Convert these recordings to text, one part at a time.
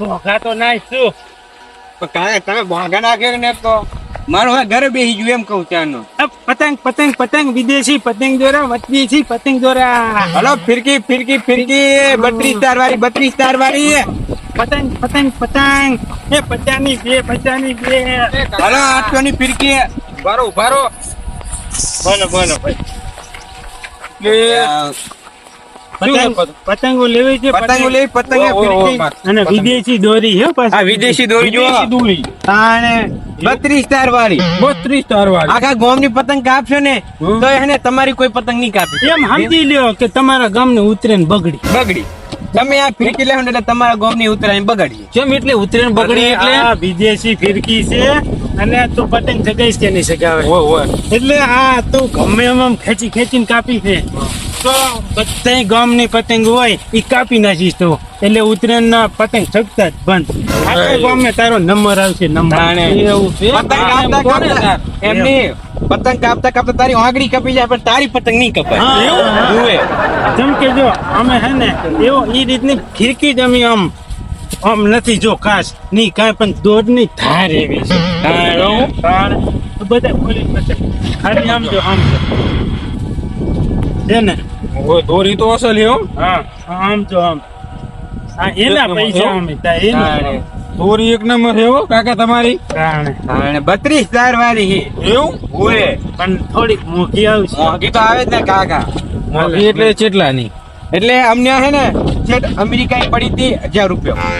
ભોગા તો નાખશું કાંઈ તમે ભોગા નાખ્યો ને તો. મારું આ ઘરે બેસી ગયું એમ કહું ત્યાંનું. પતંગ પતંગ પતંગ વિદેશી પતંગ દોરા વતવીસી પતંગ દોરા. હલો ફિરકી ફિરકી ફિરકી બત્રીસ તાર વાળી બત્રીસ તાર વાળી પતંગ પતંગ પતંગ. એ પચાની બે પચાની બે. હલો આઠસો ની ફિરકી. ભારો ઉભારો. બોલો બોલો ભાઈ. પતંગ પતંગો લેવી છે પતંગો લેવી પતંગ ઓ, ઓ, ઓ, ફિરકી માર. અને વિદેશી દોરી હે પાછી. વિદેશી દોરી જો દોરી. અને બત્રીસ તાર વાળી બત્રીસ તાર વાળી આખા ગામની પતંગ કાપશો ને તો એને તમારી કોઈ પતંગ નહીં કાપી. એમ સમજી લ્યો કે તમારા ગામને ઉતરે ને બગડી. બગડી. તમે આ ફિરકી લેવો એટલે તમારા ગામની ઉતરાય બગડી કેમ એટલે ઉતરેણ બગડી એટલે? આ વિદેશી ફિરકી છે અને તું પતંગ સગાઈશ કે નહીં સગાવે એટલે આ તું ગમે એમ આમ ખેંચી ખેંચીને કાપી છે. તો બધાય ગામની પતંગ હોય એ કાપી નાખીશ તો. એટલે ઉત્તરાયણના પતંગ છકતા જ બંધ. આખા ગામમાં તારો નંબર આવશે નંબર. એવું એમની પતંગ કાપતા કાપતા? તારી? આંગળી કપી જાય પણ તારી પતંગ નહીં કપાય. જેમ કે જો અમે હે ને એવો એ રીતની ફીરકી જ અમે આમ આમ નથી જો ખાસ નહીં કાંઈ પણ દોડની ધાર એવી છે. બધા બોલી ખાલી આમ જો આમ છે ને? ઓય દોરી તો અસલ હે હા આમ જો આમ. આ એના પૈસા અમે તા એના. દોરી એક નંબર હે કાકા તમારી. કારણે બત્રીસ તાર વાળી છે. એવું? ઓય પણ થોડીક મોંઘી આવશે. મોંઘી તો આવે જ ને કાકા. મોંઘી એટલે ચેટલાની? એટલે અમને હે ને છેટ અમેરિકા પડી હતી હજાર રૂપિયા.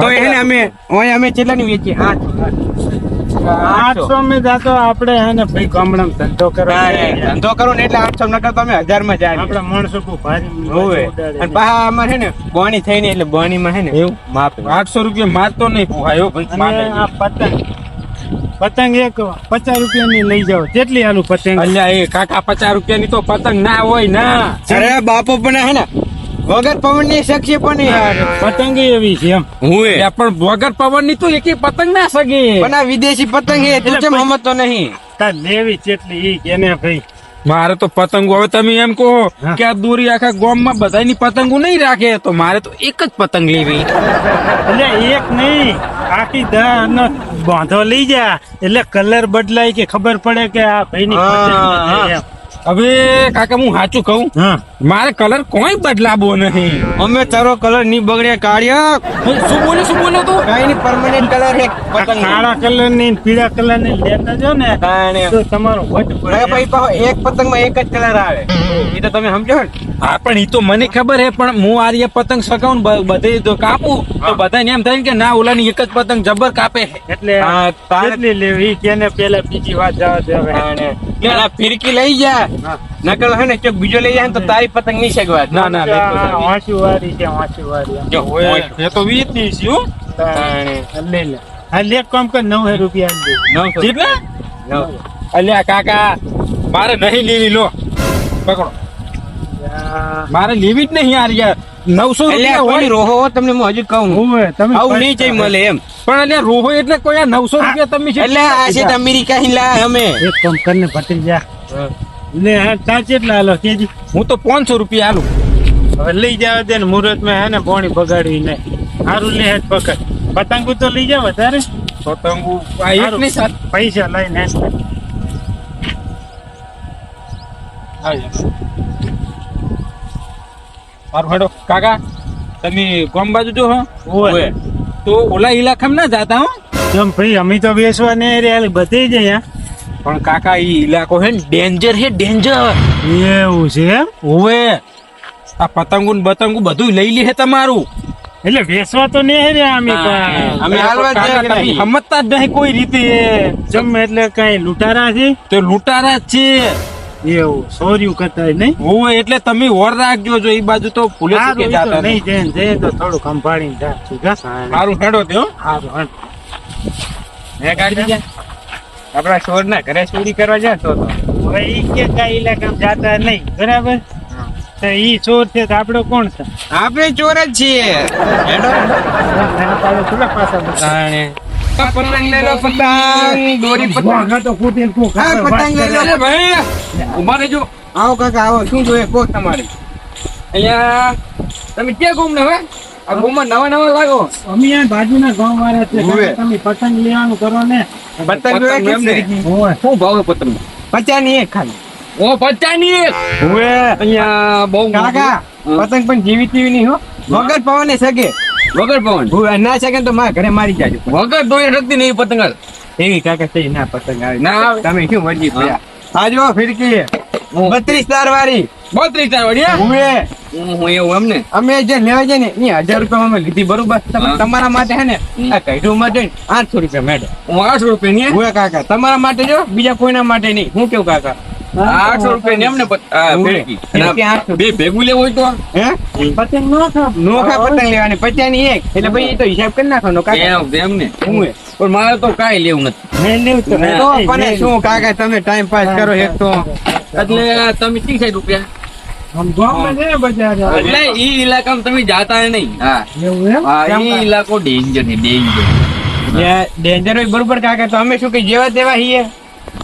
તો હે ને અમે ઓય અમે કેટલાની વેચી આઠ આઠસો માં જાતો આપણે હે ને ભાઈ ગામડા ધંધો કરો. ધંધો કરો ને એટલે આઠસો ન તો અમે હજારમાં જાય આપણે માણસો હોવે. અને પાછા અમારે હે ને બોણી થઈ ને એટલે બોણી માં હે ને એવું? માપ આઠસો રૂપિયા માર તો નહીં પોહાય ભાઈ આ પતંગ. પતંગ એક પચાસ રૂપિયાની લઈ જાઓ. જેટલી આનું પતંગ? અલ્યા એ કાકા પચાસ રૂપિયાની તો પતંગ ના હોય ના. અરે બાપો પણ હે ને વગર પવનની સગી પણ પતંગી એવી છે એમ. હું એ? પણ વગર પવનની તું એકી પતંગ ના સગી. પણ આ વિદેશી પતંગ એ તું કેમ હમતો નહીં? તાર દેવી ચેટલી ઈ કેને ભાઈ. મારે તો પતંગો હવે તમે એમ કહો કે આ દોરી આખા ગામમાં બધાની પતંગો નહીં રાખે તો મારે તો એક જ પતંગ લેવી. એટલે એક નહીં આખી દા બાંધો લઈ જા. એટલે કલર બદલાય કે ખબર પડે કે આ ભાઈની પતંગ. હવે કાકા હું સાચું કહું? હા. મારે કલર કોઈ બદલાવો નહીં. અમે તારો કલરની બગડે કાઢ્યા હે, શું બોલે શું બોલે તું? કઈ ની પરમાનન્ટ કલર એક પતંગ. કાળા કલરની પીળા કલરની લેતા જો ને તાણે. તો તમારો વટ પડે. ભાઈ પાહો એક પતંગમાં એક જ કલર આવે. એ તો તમે સમજો ને? હા પણ એ તો મને ખબર હે પણ હું આ પતંગ સગાઉં ને બધે તો કાપું. તો બધાને એમ થાય ને કે ના ઓલાની એક જ પતંગ જબર કાપે એટલે હા, તારે- કેટલી લેવી? કેને પેલા બીજી વાત જવા દે. હવે પેલા ફિરકી લઈ જા. નકલ હે ને ચોક બીજો લઈ જાય તો તારી પતંગ નહીં સગવા ના ના વાંચી વાળી છે વાંચી વાળી. જો, એ તો વીસની છે હું. લે લે. હા લે કામ કર નવ રૂપિયા આપી દે. નવસો. કેટલા? નવ. અલ્યા કાકા મારે નહીં લેવી લો. પકડો. મારે લેવી જ નહીં યાર યાર. નવસો એટલે રૂપિયા હોય. રોહો તમને હું હજુ કહું. તમે આવું નહીં જઈ મળે એમ. પણ અલ્યા રોહો એટલે કોઈ આ નવસો રૂપિયા તમે એટલે આ છે અમેરિકા હિલા અમે. એક કામ કરીને પટી લે હા કેટલા હાલો કેજી હું તો પાંચસો રૂપિયા હાલું હવે લઈ જાવ દે ને મુહૂર્તમાં હે ને પોણી બગાડવી ને સારું લે હેઠ પકડ. પતંગુ તો લઈ જાવ વધારે. પતંગુ. ની સાથ પૈસા લઈને હેડ. મારું હેડો કાકા તમે ગોમ બાજુ જો હો. તો ઓલા ઇલાકામાં ના જાતા હો? જમ ભાઈ અમે તો બેસવા ને રે બધી જ અહીંયા. પણ કાકા એ ઇલાકો હે ને ડેન્જર હે ડેન્જર એવું છે એમ? ઓવે આ પતંગો ને બતંગો બધું લઈ લે હે તમારું. એટલે વેસવા તો નહીં રે અમે પણ અમે હાલવા જ જાય સમજતા જ નહીં કોઈ રીતે. જમ એટલે કઈ લૂંટારા છે? તો લૂંટારા જ છે. એવું સોર્યું કરતા નહીં? હું એટલે તમે ઓર રાખજો. જો એ બાજુ તો પોલીસ કે જાતા નહીં જઈને જઈએ તો થોડું સંભાળીને જા? મારું હેડો તે સારું હે. હે કાકા આપડા ચોર ના ઘરે ચોરી કરવા જાય તો હવે એ કે કઈ ઇલાકામાં જાતા નહીં બરાબર? તો ઈ ચોર છે તો આપણો કોણ છે? આપણે ચોર જ છીએ. હેડો. પતંગ લઈ લો પતંગ. દોરી પતંગ. તો ખબર પતંગ લઈ લો. ભાઈ ઊભા રહેજો. આવો કાકા આવો. શું જોઈએ? કોક તમારે. અહીંયા તમે ક્યાં ગુમ ને હવે? આ નવા નવા લાગો અમે આ બાજુના ગામ વાળા છે તમે પતંગ લેવાનું કરો ને. પતંગ જોઈએ પતંગ એમ કેટલી? નહીં. હોય. શું ભાવ પતંગ પચાસની એક ખાલી. ઓ પચાની એક. હવે અહીંયા બહુ કાકા પતંગ પણ જીવી તીવી નહીં હો. વગર પવને સગે વગર પવન? હું ના શકે ને તો મારા ઘરે મારી જાજો. વગર દોઈ શકતી નહીં પતંગ. એવી કાકા થઈ ના પતંગ આવે ના તમે શું મરજી પડ્યા? આ જો ફિરકી હું. બત્રીસ તાર વાળી. બત્રીસ તાર વાળી, હું? હું એવું એમ ને? અમે જે લેવા જાય ને એ હજાર રૂપિયા અમે લીધી બરોબર? તમે તમારા માટે હે ને આ કઈઢું માટે આઠસો રૂપિયા મેડમ. હું આઠસો રૂપિયા ની હું? કાકા તમારા માટે જો બીજા કોઈના માટે નહીં. હું કેવું કાકા? આઠસો રૂપિયા ની એમ ને પત- આ ઉવે. ફેરકી. અને ફેરકી આઠસો. બે ભેગું લેવું હોય તો? પતંગ નો પતંગ લેવાની પચાસની એક. એટલે ભાઈ એ તો હિસાબ કરી નાખવાનો કાકા. એમ એમ ને. હું પણ મારે તો કાંઈ લેવું નથી. તો પણ શું કાકા તમે ટાઈમ પાસ કરો એક તો. એટલે તમે ત્રીસ રૂપિયા? એટલે ઈ ઇલાકામાં તમે જાતા નહીં. હા. એવું એમ? હા ઈ ઇલાકો ડેન્જર છે ડેન્જર ડેન્જર હોય બરોબર કાકા તો અમે શું કઈ જેવા તેવા છીએ?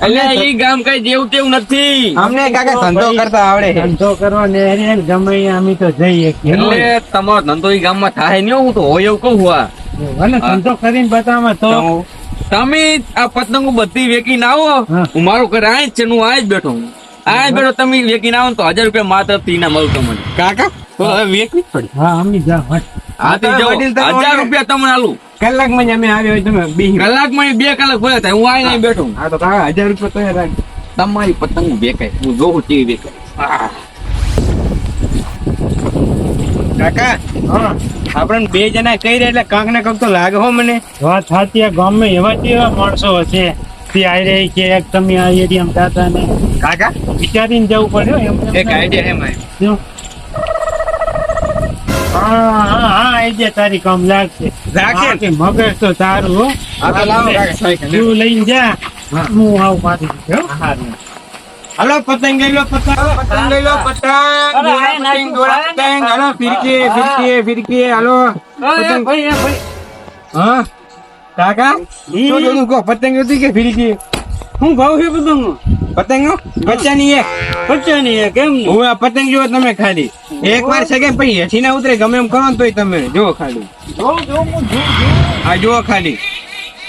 એટલે ઈ ગામ કઈ જેવું તેવું નથી. અમને કાકા ધંધો કરતા આવડે ધંધો કરો ને ગમે અમે તો જઈએ. એટલે તમારો ધંધો ઈ ગામમાં થાય નહીં હું તો હોય એવું કહું હા. ધંધો કરીને બતાવમાં તો? તમે આ પતંગો બધી વેકીને આવો. હું. મારું ઘર આ જ છે ને હું આ જ બેઠો હું. જ તમે વેકીને આવો તો હજાર રૂપિયા માત્રથી ના મળતો મને કાકા? તો હવે વેકવી જ પડી. હા અમે જા હા. તો હજાર રૂપિયા તમને આલું. કલાકમાં અમે આવ્યો હોય તમે બી. કલાકમાં બે કલાક ભર્યા થાય. હું આ નહીં બેઠો હા તો કાકા હજાર રૂપિયા તો રાખ. તમારી પતંગ વેકાય હું જોઉં ટીવી વેકાય કાકા હા. આપણે બે જણા કહી રહ્યા એટલે કાંક ને કાંક તો લાગે હો મને. વાત સાચી ગામમાં એવા તેવા માણસો છે તે આવી રહી છે એક તમે આ એરિયામાં જાતા ને. કાકા? વિચારીને જવું પડે એમ. એક આઈડિયા એમ આવ્યો હા હા હા આઈડિયા તારી કામ લાગશે. મગજ તો તારું હો. તો લઈને જા. હું. આવું પાછી. હો. હાલો પતંગ લઈ લો પતંગ પતંગ. લઈ લો પતંગ. અરે, દોરા પતંગ દોરા પતંગ. હાલો ફિરકી ફિરકી ફિરકી હાલો. પતંગ. હા? કાકા? શું જોડું કહો પતંગ હતી કે ફિરકી હું ભાવ છે પતંગ? પતંગ? બચ્ચાની એક. બચ્ચાની એક કેમ હું આ પતંગ જો તમે ખાલી. એક વાર સગે પછી હેઠી ના ઉતરે ગમે એમ કરો ને તોય તમે જો ખાલી આ જો ખાલી.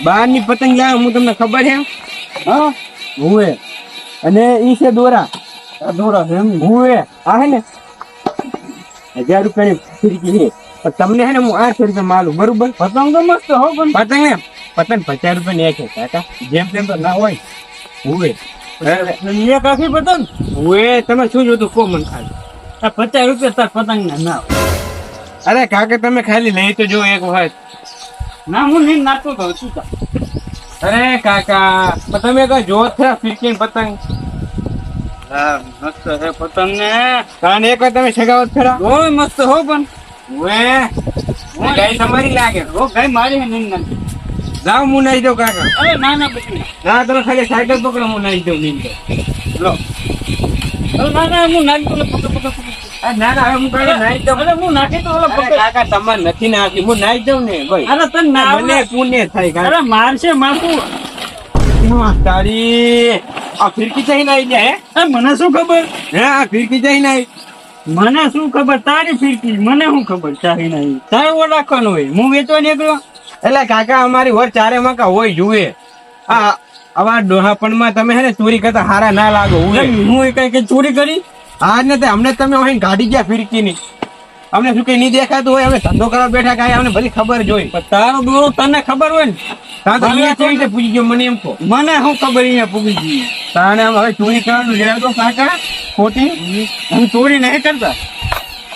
બહારની પતંગ લાવ હું તમને ખબર છે? હા? હુએ. અને ઈ છે દોરા. આ દોરા છે એમ હુએ. આ હે ને? હજાર રૂપિયાની ફિરકી છે. પણ તમને હે ને હું આઠસો રૂપિયા માલું બરોબર? પતંગ તો મસ્ત હો પણ પતંગ ને પતંગ પચાસ રૂપિયા ને એક છે કાકા. જેમ તેમ તો ના હોય. હુએ એક આખી પતંગ? હુએ તમે શું જોતું? કો મન ખાલી. આ પચાસ રૂપિયા તાર પતંગ ના ના અરે કાકા તમે ખાલી લઈ તો જો એક વખત. ના હું નહીં નાખતો તો શું અરે કાકા તમે કઈ જો થયા ફિરકીન પતંગ. હા મસ્ત છે પતંગ ને. કારણ એક વાર તમે સગાવત ખરા? ઓય મસ્ત હો પણ. હુએ ગાય તમારી લાગે. ઓ ભાઈ મારી નહીં નાખી. જાઓ હું નાઈ દઉં કાકા. અરે ના ના પછી ના તમે ખાલી સાયકલ પકડો હું નાઈ દઉં નહીં લો. ના ના હું નાખી પકડ પકડ આ ના ના હું કાલે નાઈ દઉં. અરે હું નાખી તો પકડ. કાકા તમારે નથી નાખી. હું નાઈ દઉં ને ભાઈ. અરે તને ના મને. પુણ્ય થાય કાકા. અરે મારશે તારી આ ફિરકી જઈ નાઈ જાય મને શું ખબર? હે આ ફિરકી જઈ નાઈ મને શું ખબર? તારી ફીરકી મને શું ખબર? ચાહી નહીં તારે ઓર રાખવાનું હોય. હું વેચવા નીકળ્યો એટલે કાકા અમારી ઓર ચારે મકા હોય જુએ. આ આવા ડોહાપણમાં તમે હે ને ચોરી કરતા હારા ના લાગો હું એ કઈ કઈ ચોરી કરી? હા ને તે અમને તમે અહીં ગાડી ગયા ફીરકી ની અમને શું કઈ નહીં દેખાતું હોય અમે ધંધો કરવા બેઠા કાંઈ અમને ભલી ખબર જોઈ. પણ તારો દોરો તને ખબર હોય ને? પૂછી ગયો મને એમ કહો. મને શું ખબર અહીંયા પૂગી ગઈ? તાણે આમ હવે ચોરી કરવાનું તો કાકા, ખોટી. હું ચોરી નહીં કરતા.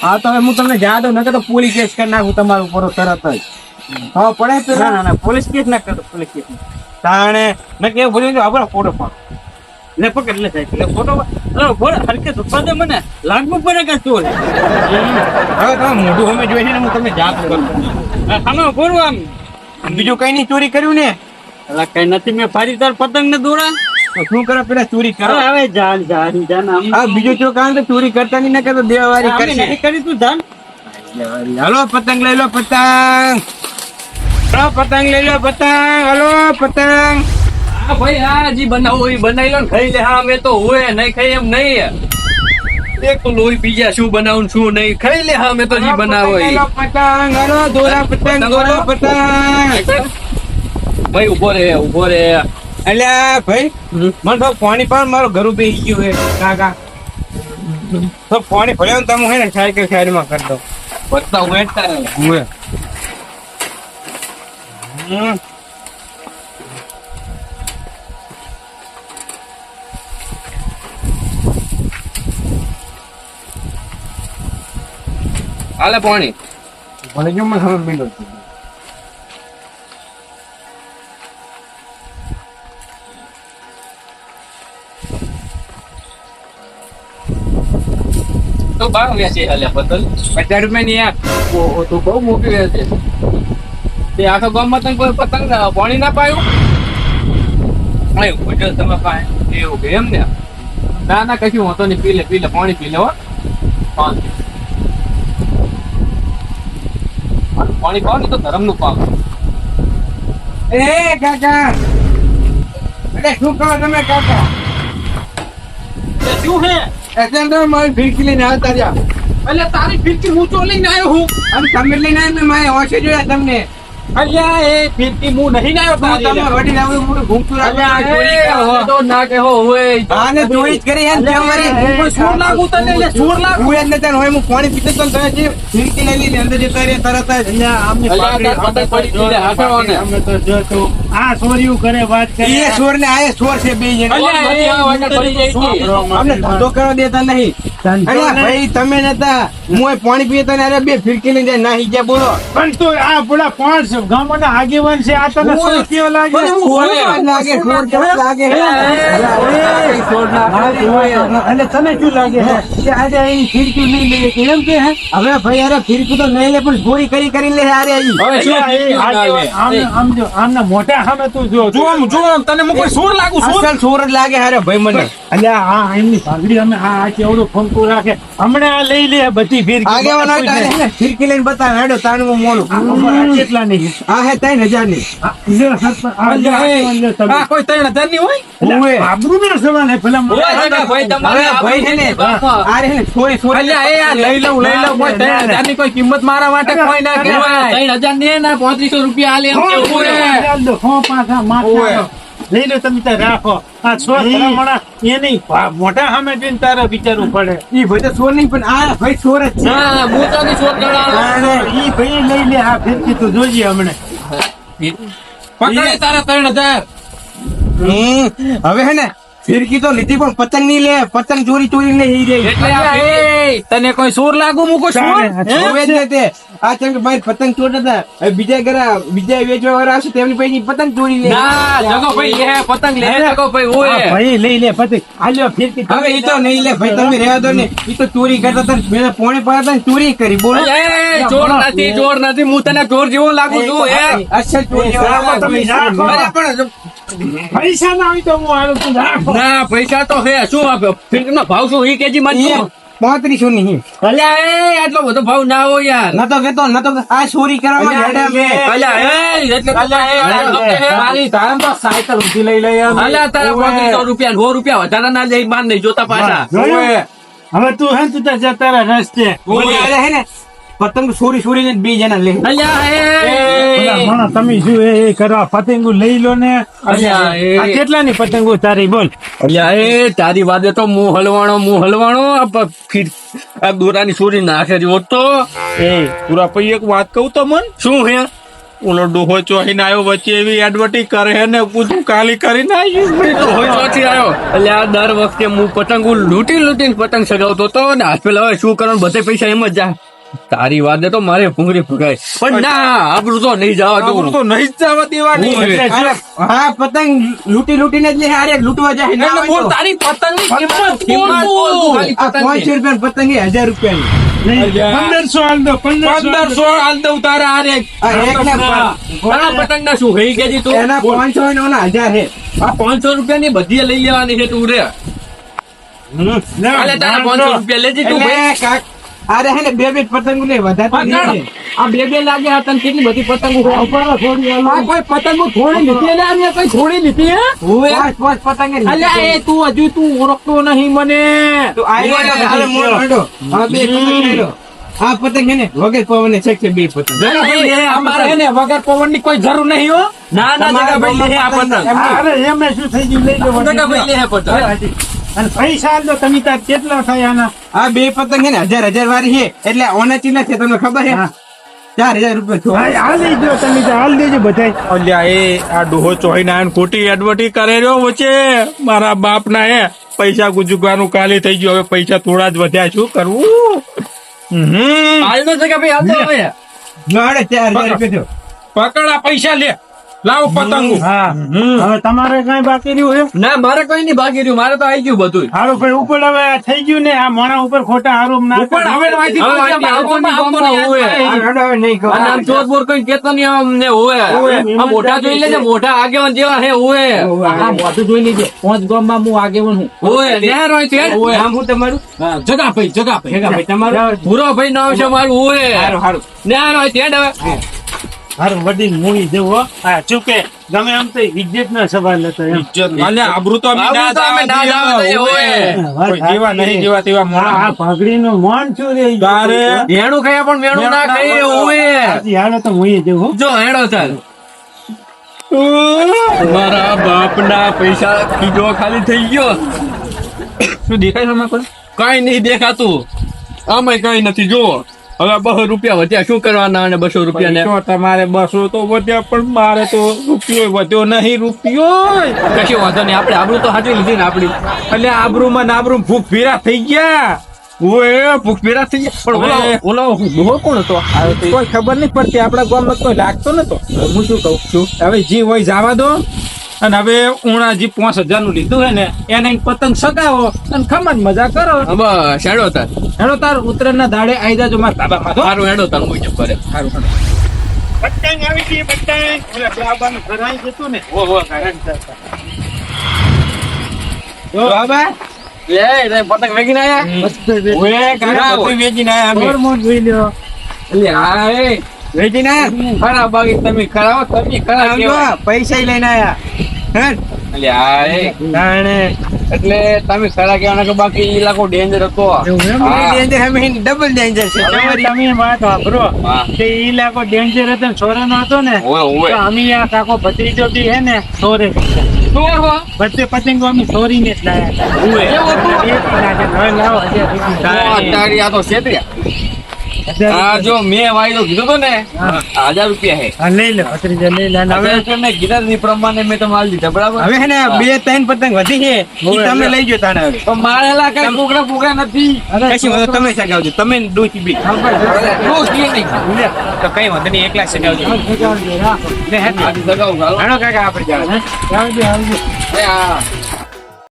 હા તો હવે હું તમને જા દઉં, નકર તો પોલીસ કેસ કરી નાખું તમારું ઉપર તરત જ. હા પડે તો ના ના ના, પોલીસ કેસ ના કરતો, પોલીસ કેસ તાણે, મેં કેવું ભૂલ્યું કે આપણે ફોટો પાડો. લે, પકડ, લે સાહેબ લે, ફોટો ફોટો ઉપાદે મને. લાગવું પડે કે ચોર. હવે મોઢું અમે જોઈએ ને, હું તમને જાત કરું આમાં બોલું આમ. બીજું કઈ નહીં ચોરી કર્યું ને? એટલે કઈ નથી, મેં ફરી તાર પતંગ ને દોડા. શું કરો પેલા ચોરી કરો? હવે હવે જાન જાન જાન આમ આ બીજું શું કામ તો ચોરી કરતા નહીં ને કરતો દેવાવારી અમે કરશે. નહીં કરી તું જાન. હાલો પતંગ લઈ લો પતંગ. હાલો પતંગ લઈ લો પતંગ. હાલો પતંગ. હા ભાઈ હા જી બનાવો એ બનાવી લો ને ખાઈ લે. હા અમે તો હોય નહીં ખાઈ એમ નહીં. એક તો લોહી બીજા શું બનાવું ને શું નહીં. ખાઈ લે હા અમે તો જી બનાવો લઈ ઈ. લો પતંગ. હાલો દોરા પતંગ દોરા પતંગ. ભાઈ ઊભો રે ઊભો રે. અલ્યા ભાઈ મને તો પાણી પણ મારું ઘરું ઊભી ગયું છે કાકા. તો પાણી ભર્યો ને તમે હે ને સાયકલ સાઈડમાં કરી દો બધા વેચતા રહે. હમ. હાલે પાણી. મને જો મને સમજ મિલો તો બાર વેચે હાલે પતલ. પચાસ રૂપિયા ની ઓહો તો બહુ મોટી વેચે તે આખા ગામમાં તને કોઈ પતંગ પાણી ના પાયું? પાયું પટેલ તમે પાય એવું કે એમ ને? ના ના કશું હોતો નહીં. પી લે પી લે પાણી પી લે હો પાણી પાણી પાવ ને તો ધરમનું પાવ. એ કાકા. અરે શું કહો તમે કાકા? શું હે એટલે તો મારી ફીરકી લઈને આવતા રહ્યા. એટલે તારી ફીરકી હું તો લઈને આવ્યો હું. અને તમે લઈને આવ્યો મેં મારે હોશે જોયા તમને. અલ્યા એ ફીરકી હું નહીં આવ્યો તારી તમે વડી લાવ્યો હું ઘૂમતું અલ્યા, તો ના કહેવો હોય આને ચોરી જ કરી હે તે અમારી હું કોઈ લાગુ તને? એટલે સૂર લાગુ? હું એટલે તને હોય હું પાણી પીતો તો થાય તમે જે ફીરકી લઈ લઈને અંદર જતા રહ્યા તરત જ. અલ્યા, આમની પાકડી પડી ગઈ છે, હાથો ને. અમે તો જો તું આ ચોરીયું કરે વાત કરે એ સોર ને આ સોર છે બે જણ અલ્યા, એ આ વગર પડી જાય છે. અમને ધંધો કરવા દેતા નહીં ભાઈ તમે નતા હું પાણી પીતા ને અરે બે ફિરકી લઈને જાય નાહી ગયા બોલો પણ તો આ પેલા પાંચ ગામના આગેવાન છે આ તને. શું કેવો લાગે લાગે ચોર કેવા લાગે એટલે તને શું લાગે હે કે આજે અહીં ફિરકી નહીં લે કે એમ કે હે હવે ભાઈ અરે ફિરકી તો નહીં લે પણ ચોરી કરી કરી લે અરે આમ- આમના જો, આમના સામે તું જો જો જો તને હું કોઈ સૂર લાગુ સૂર અસલ લાગે હારે ભાઈ મને. અલ્યા આ એમની ભાગડી અમે આ આ કેવડું ફંકું રાખે હમણાં આ લઈ લે બધી ફીરકી. લઈને બતા હેડો હું મોલું કેટલા નહીં. આ હે ત્રણ હજારની આ કોઈ ત્રણ હજારની હોય? કિંમત મારા માટે કોઈ ના કહેવાય. હજાર ને ના પાંત્રીસો રૂપિયા આલે એમ હો, કેવું હે? ચાલ દો, હો, પાછા માથા. લઈ લો તમે રાખો. આ સો ભલામણા એ નહીં. ભા- સામે જઈને તારે વિચારવું પડે. ઈ ભાઈ તો સોર નહીં પણ આ ભાઈ સોર જ છે. ઈ ભાઈ લઈ લે આ ફીરકી તું જોજે હમણે. પકડે તારા ત્રણ હજાર. હવે હે ને ફિરકી તો લીધી પણ પતંગની લે પતંગ ચોરી ચોરી ને હી રે એટલે તને કોઈ સૂર લાગુ મૂકો ચાલે, સૂર હા. જોવે જ ને તે આ ચમ ભાઈ પતંગ ચોર હતા બીજા ઘરા બીજા વેચવા વાળા આવશે તેમની પછી પતંગ ચોરી લે. ના જગો ભાઈ એ પતંગ લે જગો ભાઈ ઓય. ભાઈ લઈ લે પતંગ. આલ્યો ફીરકી હવે ઈ તો નહીં લે ભાઈ તમે રહેવા દો ને. ઈ તો ચોરી કરતા હતા મેં પોણે પાડતા ને ચોરી કરી બોલ. એ, ચોર નથી ચોર નથી હું તને ચોર જેવો લાગુ છું એ અચ્છા ચોરી તમે રાખો. પણ પૈસા ના હોય તો હું આલું તું ના પૈસા તો હે શું આપ્યો ફિલ્મ ભાવ શું? ઈ કેજી માં પાંત્રીસો ની અલ્યા એ આટલો બધો ભાવ ના હોય યાર. નતો કેતો નતો કે આ ચોરી કરવામાં હેડા મેં અલ્યા એ એટલે અલ્યા એ તારી તારા તો સાયકલ ઊંધી લઈ લઈ. અલ્યા તારા પાંત્રીસો રૂપિયા સો રૂપિયા વધારે ના લઈ બાર નહીં જોતા પાછા. હવે તું હે તું તારા રસ્તે બોલે હે ને પતંગ ચોરી ચોરી ને બે જણા લે. અલ્યા એ પેલા માણસ તમે શું એ કરવા પતંગો લઈ લો ને. અલ્યા, કેટલા ની પતંગો તારી બોલ. અલ્યા એ તારી વાદે તો મું હલવાણો મું હલવાણો. આ આ દોરાની ચોરી નાખે જો તો. એ પૂરા પૈ એક વાત કહું તો મન? શું હે? ઓલો ડોહો ચોહીને આવ્યો વચ્ચે એવી એડવર્ટી કરે હે ને બધું કાલી કરી ના ડોહો ચોથી આવ્યો અલ્યા દર વખતે હું પતંગો લૂંટી લૂંટીને પતંગ સગાવતો તો ને. પેલા હવે શું કરવાનું? બધે પૈસા એમ જ જાય. તારી વાત તો મારે ભૂંગળી ફૂગાય પણ ના આપણું તો નહીં જવા દઉં. તો નહીં જવા દેવાની. હું. અરે, પતંગ લૂટી લૂટીને જ હારે લૂંટવા જાય. ના બોલ. તારી પતંગની કિંમત કિંમત પાંચસો રૂપિયા પતંગ એ હજાર રૂપિયાની પંદરસો હાલ દો પંદરસો પંદરસો હાલ દઉં તારા હારે. આ એક ને ઘણા પતંગ ના શું હઈ કેજી તું? એના પાંચસો હજાર હે. આ પાંચસો રૂપિયા ની બધી લઈ લેવાની છે તું રે. તારા પાંચસો રૂપિયા લેજી તું ભાઈ. અરે હે ને બે બે પતંગો ને વધારે પકડ. આ બે બે લાગે આ તને કેટલી બધી પતંગો હોય? આ કોઈ પતંગો થોડી લીધી લે અમે કઈ થોડી લીધી હે? પાંચ પાંચ પતંગ અલ્યા એ તું હજુ તું ઓળખતો નહીં મને. તું આવ્યો હાલે મોર હડો. આ બે પતંગ. આ પતંગ હે ને વગર પવને છે કે બે પતંગ? ભાઈ, એ અમારે હે ને વગર પવનની કોઈ જરૂર નહીં હો. ના ના જગાભાઈ લે આ પતંગ અરે એમે શું થઈ ગયું? લઈ લે જગા ભાઈ લે આ પતંગ. અને પૈસા હાલ તમે તાર કેટલા થાય આના? આ બે પતંગ હે ને હજાર હજાર વાળી છે એટલે ઓના ચીલા છે તમને ખબર છે? ચાર હજાર રૂપિયા હાલ લઈ તમે હાલ દેજો બધાય. અલ્યા એ આ ડોહો ચોઈ ના ખોટી એડવર્ટી કરે રહ્યો વચ્ચે. મારા બાપ ના એ પૈસા ગુજુગવાનું કાલે થઈ ગયું હવે પૈસા થોડા જ વધ્યા શું કરવું? હમ. હાલ તો જગાભાઈ હાલ તો હવે. ચાર હજાર રૂપિયા પકડા પકડ આ પૈસા લે. લાવો પતંગો. હા. હવે તમારે કઈ બાકી રહ્યું છે ના મારે કઈ નહીં બાકી રહ્યું. મારે તો આવી ગયું બધું હારું ભાઈ ઉપર હવે થઈ ગયું ને આ મોણા ઉપર ખોટા આરોપ ના ઉપર હવે આમ બોર કઈ કેતો નહીં આમ હોવે. આ મોટા જોઈ લેજે મોટા આગેવાન જેવા હે હોવે. આ મોટું જોઈ લેજે. પાંચ ગામમાં હું આગેવન હું. હોવે નેહર હોય છે. નામ હું. તમારું? જગા ભાઈ જગા ભાઈ. જગા ભાઈ તમારું? ભૂરો ભાઈ નામ છે મારું હોવે. સારું હારું. નેહર હોય છે હવે. હારું વડી મૂવી જેવો. આ ચૂકે ગમે એમ તો ઇજ્જત ના સવાલ હતો એમ. અને આબરૂ તો અમે ના જવા જવા જેવા નહીં જેવા તેવા આ આ મોણા પાઘડીનું મોણ શું રે તારે વેણું ખાયા પણ વેણું ના ખાઈ ઓય હાલો તો મૂવી જેવો. જો હેડો ચાલ. મારા બાપના પૈસા કીધો ખાલી થઈ ગયો. શું દેખાય છે કોઈ? કઈ નહીં દેખાતું. આમાં કઈ નથી જો હવે બસો રૂપિયા વધ્યા. શું કરવાના અને બસો રૂપિયા તમારે બસો તો વધ્યા પણ મારે તો રૂપિયો વધ્યો નહીં રૂપિયો. કશી વાંધો નહીં આપણે આબરૂ તો હાચવી લીધી ને આપણી. એટલે આબરૂમાં ને આબરૂ ભૂખ ભીરા થઈ ગયા. ઓએ ભૂખ ભેરા થઈ ગયા. પણ ઓલો હવે- ડોહો કોણ હતો? કોઈ ખબર નહીં પડતી આપણા ગામમાં કોઈ લાગતો નતો. હું શું કહું? છું હવે જી હોય જવા દો. અને હવે ઉણા જી પાંચ હજારનું લીધું હોય ને એને પતંગ સગાવો અને ખમણ મજા કરો. હવે શેડો તાર. હેડો તાર ઉત્તરાયણ ના દાડે આવી જાજો મારા ધાબામાં માં સારું હેડો તાર મુજબ કરે. સારું સારું પતંગ આવી ગઈ પતંગ. ઓલા બાબાનું ઘર જતું ને. જો બાબા એ પતંગ વેગીને આયા? ઓએ કાકા બધું વેચીને આયા અમે. મોર જોઈ લ્યો. એટલે હા એ વેચીને આયા? ખરા બાકી તમે ખરા હો, તમે ખરા. પૈસા લઈને આયા? એટલે તમે ખરા કેવાના કે બાકી લાખો ડેન્જર હતો. એમ? અમે double danger છે. તમે વાત વાપરો કે ઈ લાખો ડેન્જર હતો ને સોરાનો હતો ને અમે આ કાકો ભત્રીજો બી હે ને સોરે હો? બધે પતંગો અમે સોરીને જ લાયા હતા. લાવો આ તો છેતર્યા. આ જો મેં વાયદો કીધો તો ને હજાર રૂપિયા હે. લઈ લે ભત્રીજો લઈ લે હવે હવે કીધા ની પ્રમાણે મેં તમને આલી બરાબર? હવે હે ને બે ત્રણ પતંગ વધી છે તમે લઈ ગયો તાને હવે. પણ મારેલા કઈ ફુગડા ફુગડા નથી. કશી વાંધો તમે સગાવજો તમે ને ડોશી બી. રોજ નહીં. તો કઈ વાંધો નહીં એકલા સગાવજો. લે હેઠ આજે હાલો. હાલો કાકા આપણે જાવ આવજો આવજો. આ